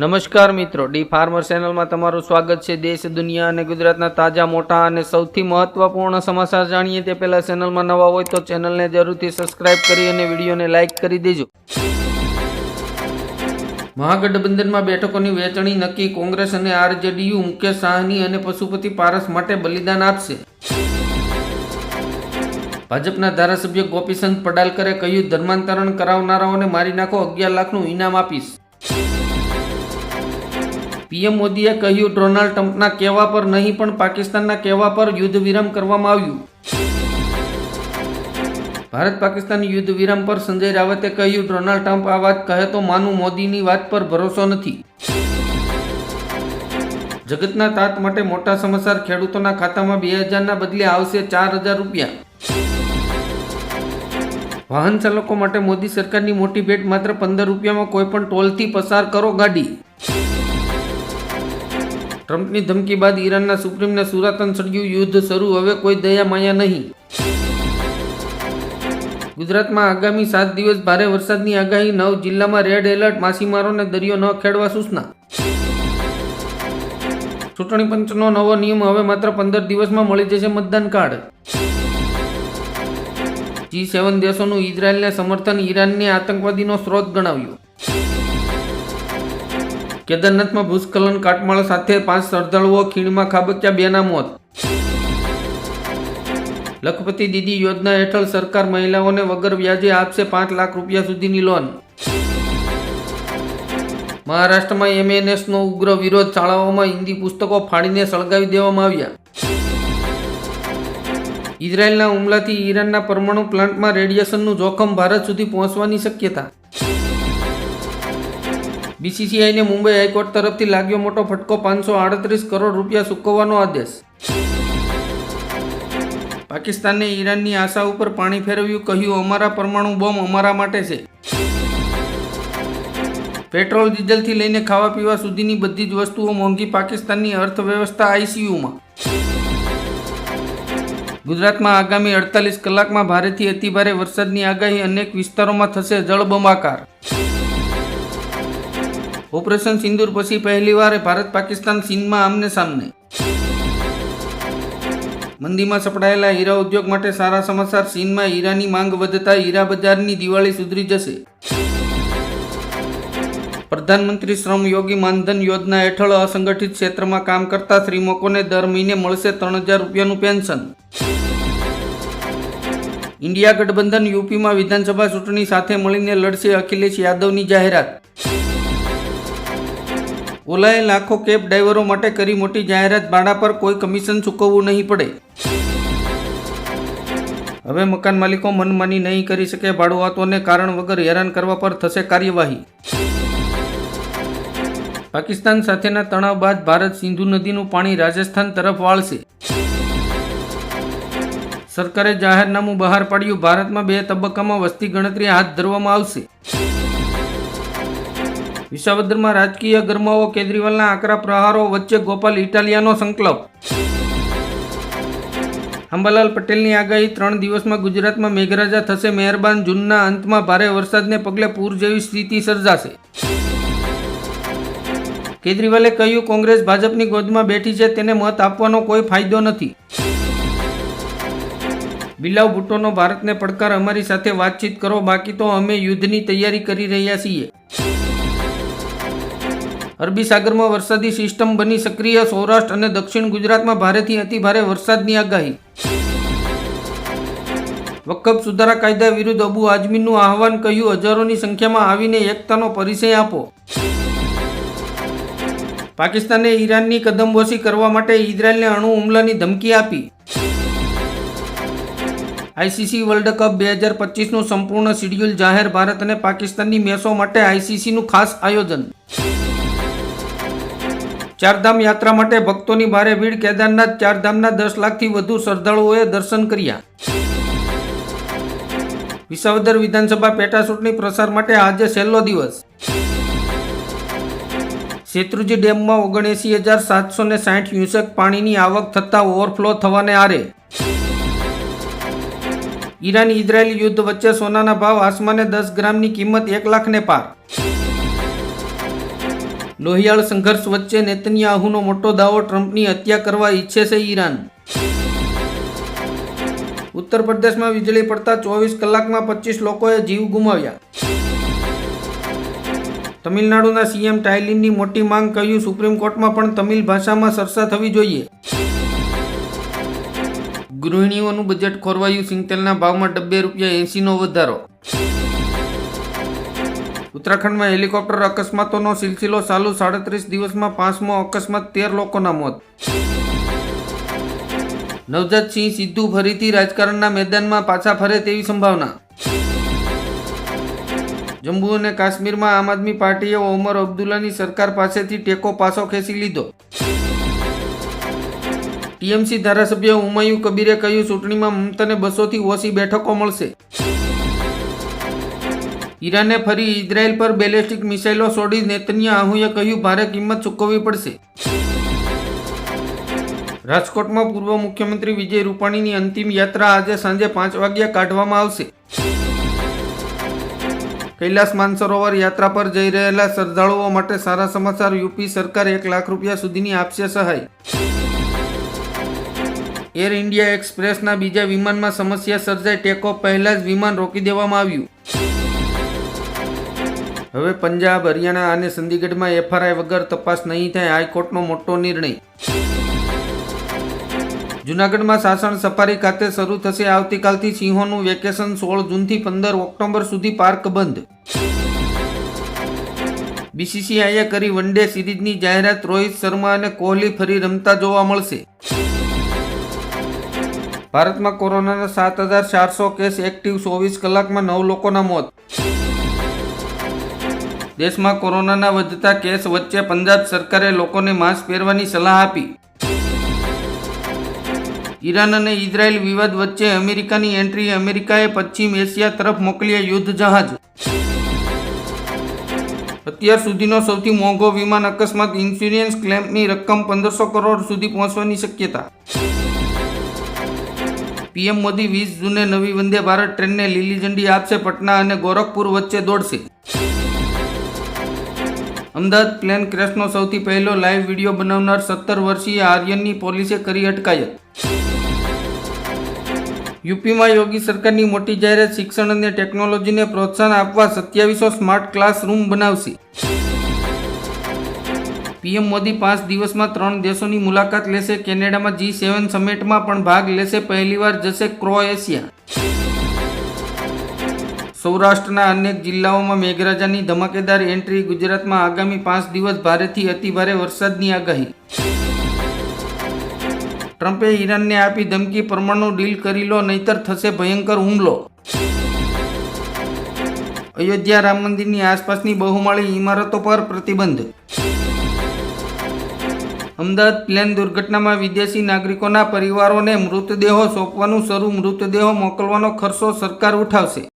નમસ્કાર મિત્રો, D farmer ચેનલમાં તમારું સ્વાગત છે. દેશ, દુનિયા અને ગુજરાતના તાજા, મોટા અને સૌથી મહત્વપૂર્ણ સમાચાર જાણીએ તે પહેલા ચેનલમાં નવા હોય તો ચેનલને જરૂરથી સબસ્ક્રાઇબ કરી અને વિડીયોને લાઇક કરી દેજો. મહાગઠબંધનમાં બેઠકોની વહેંચણી નક્કી કોંગ્રેસ અને આરજેડીયુ મુકેશ સાહની અને પશુપતિ પારસ માટે બલિદાન આપશે. ભાજપના ધારાસભ્ય ગોપીચંદ પડાલકરે કહ્યું, ધર્માંતરણ કરાવનારાઓને મારી નાખો, અગિયાર લાખનું ઇનામ આપીશ. પીએમ મોદીએ કહ્યું, ડોનાલ્ડ ટ્રમ્પના કહેવા પર નહીં, પણ પાકિસ્તાનના કહેવા પર યુદ્ધ વિરામ કરવામાં આવ્યું. ભારત પાકિસ્તાન યુદ્ધ વિરામ પર સંજય રાવતે કહ્યું, ડોનાલ્ડ ટ્રમ્પ આ વાત કહે તો માનું, મોદીની વાત પર ભરોસો નથી. જગતના તાત માટે મોટા સમાચાર ખેડૂતોના ખાતામાં બે હજારના બદલે આવશે ચાર હજાર રૂપિયા. વાહન ચાલકો માટે મોદી સરકારની મોટી ભેટ માત્ર પંદર રૂપિયામાં કોઈ પણ ટોલથી પસાર કરો ગાડી. ટ્રમ્પની ધમકી બાદ ઈરાનના સુપ્રીમને સુરાતન સળગ્યું યુદ્ધ શરૂ. હવે કોઈ દયા માયા નહીં. ગુજરાતમાં આગામી સાત દિવસ ભારે વરસાદની આગાહી. નવ જિલ્લામાં રેડ એલર્ટ માછીમારોને દરિયો ન ખેડવા સૂચના. ચૂંટણી પંચનો નવો નિયમ હવે માત્ર પંદર દિવસમાં મળી જશે મતદાન કાર્ડ. જી સેવન દેશોનું ઇઝરાયલને સમર્થન ઈરાનને આતંકવાદીનો સ્ત્રોત ગણાવ્યું. કેદારનાથમાં ભૂસ્ખલન કાટમાળ સાથે પાંચ શ્રદ્ધાળુઓ ખીણમાં ખાબક્યા, બેના મોત. લખપતિ દીદી યોજના હેઠળ સરકાર મહિલાઓને વગર વ્યાજે આપશે પાંચ લાખ રૂપિયા સુધીની લોન. મહારાષ્ટ્રમાં એમએનએસનો ઉગ્ર વિરોધ શાળાઓમાં હિન્દી પુસ્તકો ફાડીને સળગાવી દેવામાં આવ્યા. ઇઝરાયેલના હુમલાથી ઈરાનના પરમાણુ પ્લાન્ટમાં રેડિયેશનનું જોખમ ભારત સુધી પહોંચવાની શક્યતા. બીસીસીઆઈને મુંબઈ હાઈકોર્ટ તરફથી લાગ્યો મોટો ફટકો પાંચસો આડત્રીસ કરોડ રૂપિયા ચૂકવવાનો આદેશ. પાકિસ્તાને ઈરાનની આશા ઉપર પાણી ફેરવ્યું, કહ્યું, અમારા પરમાણુ બોમ્બ અમારા માટે છે. પેટ્રોલ, ડીઝલથી લઈને ખાવા પીવા સુધીની બધી જ વસ્તુઓ મોંઘી પાકિસ્તાનની અર્થવ્યવસ્થા આઈસીયુમાં ગુજરાતમાં આગામી અડતાલીસ કલાકમાં ભારેથી અતિભારે વરસાદની આગાહી અનેક વિસ્તારોમાં થશે જળબંબાકાર. ઓપરેશન સિંદૂર પછી પહેલીવાર ભારત પાકિસ્તાન ચીનમાં આમને સામને. મંદીમાં સપડાયેલા હીરા ઉદ્યોગ માટે સારા સમાચાર ચીનમાં હીરાની માંગ વધતા હીરા બજારની દિવાળી સુધરી જશે. પ્રધાનમંત્રી શ્રમ યોગી માનધન યોજના હેઠળ અસંગઠિત ક્ષેત્રમાં કામ કરતા શ્રીમકોને દર મહિને મળશે ત્રણ હજાર રૂપિયાનું પેન્શન. ઇન્ડિયા ગઠબંધન યુપીમાં વિધાનસભા ચૂંટણી સાથે મળીને લડશે અખિલેશ યાદવની જાહેરાત. ઓલાએ લાખો કેબ ડ્રાઈવરો માટે કરી મોટી જાહેરાત, ભાડા પર કોઈ કમિશન ચૂકવવું નહીં પડે. હવે મકાન માલિકો મનમાની નહીં કરી શકે ભાડુઆતોને કારણ વગર હેરાન કરવા પર થશે કાર્યવાહી. પાકિસ્તાન સાથેના તણાવ બાદ ભારત સિંધુ નદીનું પાણી રાજસ્થાન તરફ વાળશે. સરકારે જાહેરનામું બહાર પાડ્યું, ભારતમાં બે તબક્કામાં વસ્તી ગણતરી હાથ ધરવામાં આવશે. વિસાવદરમાં રાજકીય ગરમાવો કેજરીવાલના આકરા પ્રહારો વચ્ચે ગોપાલ ઇટાલિયાનો સંકલ્પ. અંબાલાલ પટેલની આગાહી ત્રણ દિવસમાં ગુજરાતમાં મેઘરાજા થશે મહેરબાન, જૂનના અંતમાં ભારે વરસાદને પગલે પૂર જેવી સ્થિતિ સર્જાશે. કેજરીવાલે કહ્યું, કોંગ્રેસ ભાજપની ગોદમાં બેઠી છે, તેને મત આપવાનો કોઈ ફાયદો નથી. બિલાવ ભુટ્ટોનો ભારતને પડકાર અમારી સાથે વાતચીત કરો, બાકી તો અમે યુદ્ધની તૈયારી કરી રહ્યા છીએ. અરબી સાગરમાં વરસાદી સિસ્ટમ બની સક્રિય. સૌરાષ્ટ્ર અને દક્ષિણ ગુજરાતમાં ભારેથી અતિભારે વરસાદની આગાહી. વકફ સુધારા કાયદા વિરુદ્ધ અબુ આઝમીનું આહવાન કહ્યું, હજારોની સંખ્યામાં આવીને એકતાનો પરિચય આપો. પાકિસ્તાને ઈરાનની કદમબોસી કરવા માટે ઇઝરાયલને અણુ હુમલાની ધમકી આપી. આઈસીસી વર્લ્ડ કપ બે હજાર પચીસનું સંપૂર્ણ શિડ્યુલ જાહેર ભારત અને પાકિસ્તાનની મેચો માટે આઈસીસીનું ખાસ આયોજન. ચારધામ યાત્રા માટે ભક્તોની ભારે ભીડ. કેદારનાથ ચારધામના દસ લાખથી વધુ શ્રદ્ધાળુઓએ દર્શન કર્યા. વિસાવદર વિધાનસભા પેટા ચૂંટણી પ્રસાર માટે આજે છેલ્લો દિવસ. શેત્રુજી ડેમમાં ઓગણએંસી હજાર સાતસો ને સાઠ યુસેક પાણીની આવક થતાં ઓવરફ્લો થવાને આરે. ઈરાન ઇઝરાયેલ યુદ્ધ વચ્ચે સોનાના ભાવ આસમાને દસ ગ્રામની કિંમત એક લાખને પાર. લોહિયાળ સંઘર્ષ વચ્ચે નેતન્યાહુનો મોટો દાવો ટ્રમ્પની હત્યા કરવા ઈચ્છે છે ઈરાન. ઉત્તર પ્રદેશમાં વીજળી પડતા ચોવીસ કલાકમાં પચીસ લોકોએ જીવ ગુમાવ્યા. તમિલનાડુના સીએમ ટાઇલિનની મોટી માંગ કહ્યું, સુપ્રીમ કોર્ટમાં પણ તમિલ ભાષામાં ચર્ચા થવી જોઈએ. ગૃહિણીઓનું બજેટ ખોરવાયું, સિંગતેલના ભાવમાં ડબ્બે રૂપિયા એંસીનો વધારો. ઉત્તરાખંડમાં હેલિકોપ્ટર અકસ્માતોનો સિલસિલો ચાલુ સાડત્રીસ દિવસમાં પાંચમો અકસ્માત તેર લોકોના મોત. નવજાત સિંહ સિદ્ધુ ફરીથી રાજકારણના મેદાનમાં પાછા ફરે તેવી સંભાવના. જમ્મુ અને કાશ્મીરમાં આમ આદમી પાર્ટીએ ઓમર અબ્દુલ્લાની સરકાર પાસેથી ટેકો પાછો ખેંચી લીધો. ટીએમસી ધારાસભ્ય હુમાયુ કબીરે કહ્યું, ચૂંટણીમાં મમતાને બસોથી ઓછી બેઠકો મળશે. ઈરાને ફરી ઇઝરાયલ પર બેલેસ્ટિક મિસાઇલો છોડી નેતન્યાહુએ કહ્યું, ભારે કિંમત ચૂકવવી પડશે. રાજકોટમાં પૂર્વ મુખ્યમંત્રી વિજય રૂપાણીની અંતિમ યાત્રા આજે સાંજે પાંચ વાગ્યા કાઢવામાં આવશે. કૈલાસ માનસરોવર યાત્રા પર જઈ રહેલા શ્રદ્ધાળુઓ માટે સારા સમાચાર. યુપી સરકાર એક લાખ રૂપિયા સુધીની આપશે સહાય. એર ઇન્ડિયા એક્સપ્રેસના બીજા વિમાનમાં સમસ્યા સર્જાઈ ટેકઓફ પહેલા જ વિમાન રોકી દેવામાં આવ્યું. હવે પંજાબ, હરિયાણા અને ચંદીગઢમાં એફઆરઆઈ વગર તપાસ નહીં થાય, હાઈકોર્ટનો મોટો નિર્ણય. જૂનાગઢમાં સાસણ સફારી ખાતે શરૂ થશે. આવતીકાલથી સિંહોનું વેકેશન સોળ જૂનથી પંદર ઓક્ટોબર સુધી પાર્ક બંધ. બીસીસીઆઈએ કરી વન ડે સિરીઝની જાહેરાત. રોહિત શર્મા અને કોહલી ફરી રમતા જોવા મળશે. ભારતમાં કોરોનાના સાત હજાર ચારસો કેસ એક્ટિવ, ચોવીસ કલાકમાં નવ લોકોના મોત. દેશમાં કોરોનાના વધતા કેસ વચ્ચે પંજાબ સરકારે લોકોને માસ્ક પહેરવાની સલાહ આપી. ઈરાન અને ઇઝરાયલ વિવાદ વચ્ચે અમેરિકાની એન્ટ્રી અમેરિકાએ પશ્ચિમ એશિયા તરફ મોકલ્યા યુદ્ધ જહાજ. અત્યાર સુધીનો સૌથી મોંઘો વિમાન અકસ્માત ઇન્સ્યોરન્સ ક્લેમની રકમ પંદરસો કરોડ સુધી પહોંચવાની શક્યતા. પીએમ મોદી વીસ જૂને નવી વંદે ભારત ટ્રેનને લીલી ઝંડી આપશે પટના અને ગોરખપુર વચ્ચે દોડશે. અમદાવાદ પ્લેન ક્રેશનો સૌથી પહેલો લાઈવ વીડિયો બનાવનાર સત્તર વર્ષીય આર્યનની પોલીસે કરી અટકાયત. યુપીમાં યોગી સરકારની મોટી જાહેરાત શિક્ષણ અને ટેકનોલોજીને પ્રોત્સાહન આપવા સત્યાવીસો સ્માર્ટ ક્લાસરૂમ બનાવશે. પીએમ મોદી પાંચ દિવસમાં ત્રણ દેશોની મુલાકાત લેશે. કેનેડામાં જી સેવન સમિટમાં પણ ભાગ લેશે. પહેલીવાર જશે ક્રોએશિયા. સૌરાષ્ટ્રના અનેક જિલ્લાઓમાં મેઘરાજાની ધમાકેદાર એન્ટ્રી ગુજરાતમાં આગામી પાંચ દિવસ ભારેથી અતિભારે વરસાદની આગાહી. ટ્રમ્પે ઈરાનને આપી ધમકી પરમાણુ ડીલ કરી લો, નહીતર થશે ભયંકર હુમલો. અયોધ્યા રામ મંદિરની આસપાસની બહુમાળી ઇમારતો પર પ્રતિબંધ. અમદાવાદ પ્લેન દુર્ઘટનામાં વિદેશી નાગરિકોના પરિવારોને મૃતદેહો સોંપવાનું શરૂ, મૃતદેહો મોકલવાનો ખર્ચો સરકાર ઉઠાવશે.